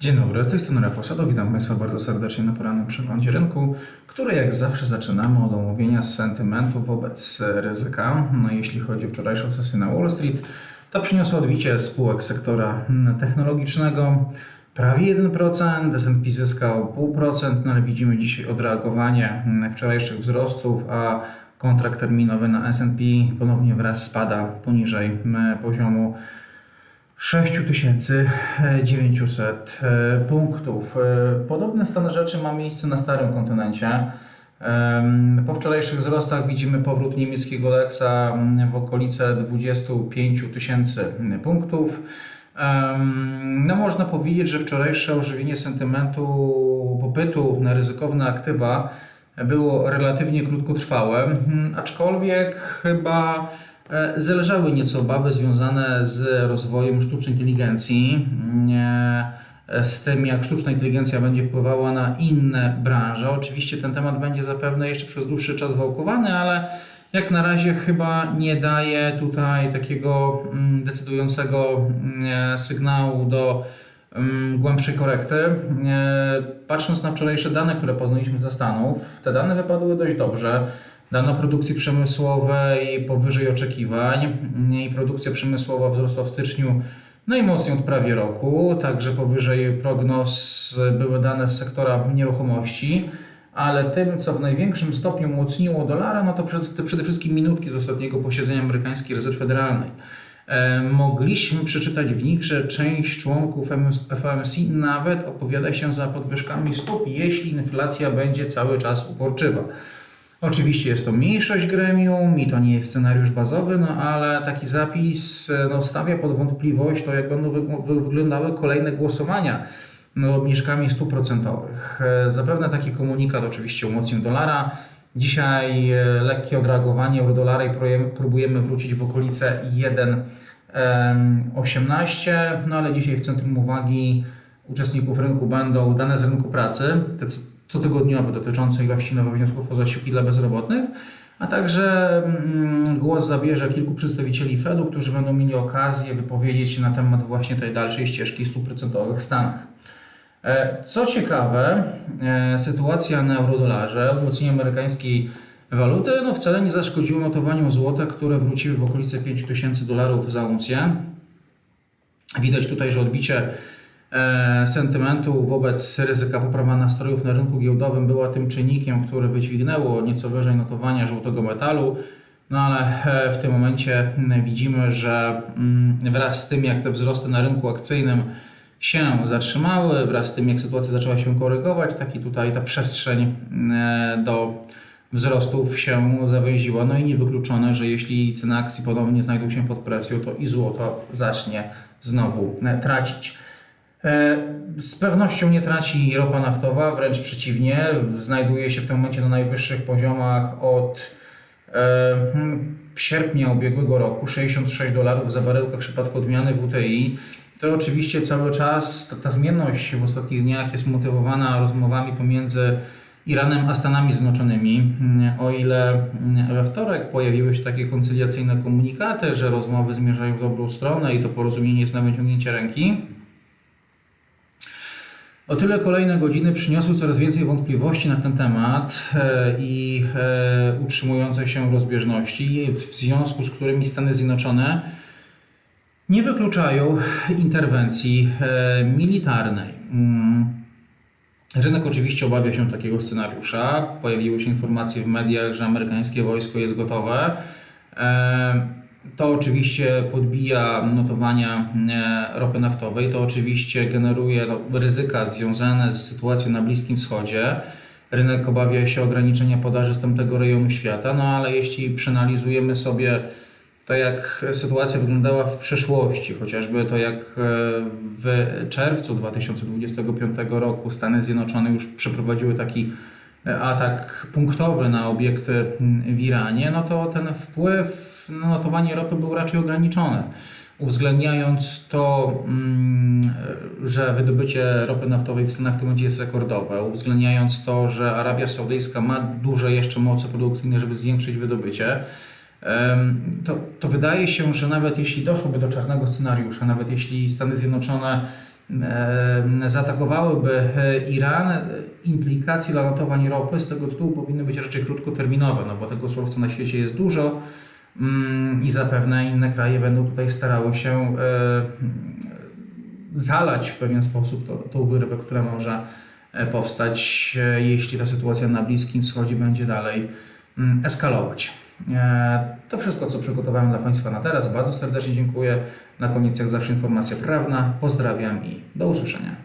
Dzień dobry, z tej strony Rafał Sado. Witam Państwa bardzo serdecznie na porannym przeglądzie rynku, który jak zawsze zaczynamy od omówienia sentymentu wobec ryzyka. No jeśli chodzi o wczorajszą sesję na Wall Street, to przyniosła odbicie spółek sektora technologicznego prawie 1%, S&P zyskał 0,5%, no ale widzimy dzisiaj odreagowanie wczorajszych wzrostów, a kontrakt terminowy na S&P ponownie wraz spada poniżej poziomu 6900 e, punktów. E, Podobny stan rzeczy ma miejsce na starym kontynencie. Po wczorajszych wzrostach widzimy powrót niemieckiego Lexa mm, w okolice 25 tysięcy punktów. No można powiedzieć, że wczorajsze ożywienie sentymentu popytu na ryzykowne aktywa było relatywnie krótkotrwałe, mm, aczkolwiek chyba e, zależały nieco obawy związane z rozwojem sztucznej inteligencji, nie, e, z tym jak sztuczna inteligencja będzie wpływała na inne branże. Oczywiście ten temat będzie zapewne jeszcze przez dłuższy czas wałkowany, ale jak na razie chyba nie daje tutaj takiego mm, decydującego mm, e, sygnału do mm, głębszej korekty. Patrząc na wczorajsze dane, które poznaliśmy ze Stanów, te dane wypadły dość dobrze. Dane produkcji przemysłowej powyżej oczekiwań i produkcja przemysłowa wzrosła w styczniu najmocniej od prawie roku, także powyżej prognoz były dane z sektora nieruchomości, ale tym, co w największym stopniu umocniło dolara, no to przede wszystkim minutki z ostatniego posiedzenia amerykańskiej rezerwy federalnej. E, Mogliśmy przeczytać w nich, że część członków FOMC nawet opowiada się za podwyżkami stóp, jeśli inflacja będzie cały czas uporczywa. Oczywiście jest to mniejszość gremium i to nie jest scenariusz bazowy, no ale taki zapis no, stawia pod wątpliwość to, jak będą wyg- wy- wyglądały kolejne głosowania nad obniżkami stóp procentowych. E, Zapewne taki komunikat oczywiście umocnił dolara. Dzisiaj e, lekkie odreagowanie euro-dolara i próbujemy wrócić w okolice 1,18, no ale dzisiaj w centrum uwagi uczestników rynku będą dane z rynku pracy, te co- cotygodniowe dotyczące ilości nowych wniosków o zasiłki dla bezrobotnych, a także mm, głos zabierze kilku przedstawicieli Fedu, którzy będą mieli okazję wypowiedzieć się na temat właśnie tej dalszej ścieżki stóp procentowych w Stanach. E, Co ciekawe, e, sytuacja na eurodolarze, umocnienie amerykańskiej waluty, no wcale nie zaszkodziło notowaniom złota, które wróciły w okolice 5000 dolarów za uncję. Widać tutaj, że odbicie sentymentu wobec ryzyka poprawa nastrojów na rynku giełdowym była tym czynnikiem, który wydźwignęło nieco wyżej notowania żółtego metalu. No ale e, w tym momencie widzimy, że wraz z tym, jak te wzrosty na rynku akcyjnym się zatrzymały, wraz z tym, jak sytuacja zaczęła się korygować, taki tutaj ta przestrzeń e, do wzrostów się zawęziła. No i niewykluczone, że jeśli ceny akcji ponownie znajdą się pod presją, to i złoto zacznie znowu e, tracić. E, Z pewnością nie traci ropa naftowa, wręcz przeciwnie, znajduje się w tym momencie na najwyższych poziomach od e, hmm, sierpnia ubiegłego roku, 66 dolarów za baryłkę w przypadku odmiany WTI. To oczywiście cały czas ta, ta zmienność w ostatnich dniach jest motywowana rozmowami pomiędzy Iranem a Stanami Zjednoczonymi. Mm, O ile mm, we wtorek pojawiły się takie koncyliacyjne komunikaty, że rozmowy zmierzają w dobrą stronę i to porozumienie jest na wyciągnięcie ręki, o tyle kolejne godziny przyniosły coraz więcej wątpliwości na ten temat e, i e, utrzymujące się rozbieżności, w związku z którymi Stany Zjednoczone nie wykluczają interwencji e, militarnej. Mm. Rynek oczywiście obawia się takiego scenariusza. Pojawiły się informacje w mediach, że amerykańskie wojsko jest gotowe. To oczywiście podbija notowania e, ropy naftowej, to oczywiście generuje no, ryzyka związane z sytuacją na Bliskim Wschodzie. Rynek obawia się ograniczenia podaży z tamtego rejonu świata, no ale jeśli przeanalizujemy sobie to, jak sytuacja wyglądała w przeszłości, chociażby to, jak e, w czerwcu 2025 roku Stany Zjednoczone już przeprowadziły taki e, atak punktowy na obiekty w Iranie, no to ten wpływ notowanie ropy był raczej ograniczony. Uwzględniając to, mm, że wydobycie ropy naftowej w Stanach w tym momencie jest rekordowe, uwzględniając to, że Arabia Saudyjska ma duże jeszcze moce produkcyjne, żeby zwiększyć wydobycie, to, to wydaje się, że nawet jeśli doszłoby do czarnego scenariusza, nawet jeśli Stany Zjednoczone zaatakowałyby e, Iran, e, implikacje dla notowań ropy z tego tytułu powinny być raczej krótkoterminowe, no bo tego surowca na świecie jest dużo i zapewne inne kraje będą tutaj starały się e, zalać w pewien sposób to, tą wyrwę, która może e, powstać, e, jeśli ta sytuacja na Bliskim Wschodzie będzie dalej mm, eskalować. To wszystko, co przygotowałem dla Państwa na teraz. Bardzo serdecznie dziękuję. Na koniec, jak zawsze, informacja prawna. Pozdrawiam i do usłyszenia.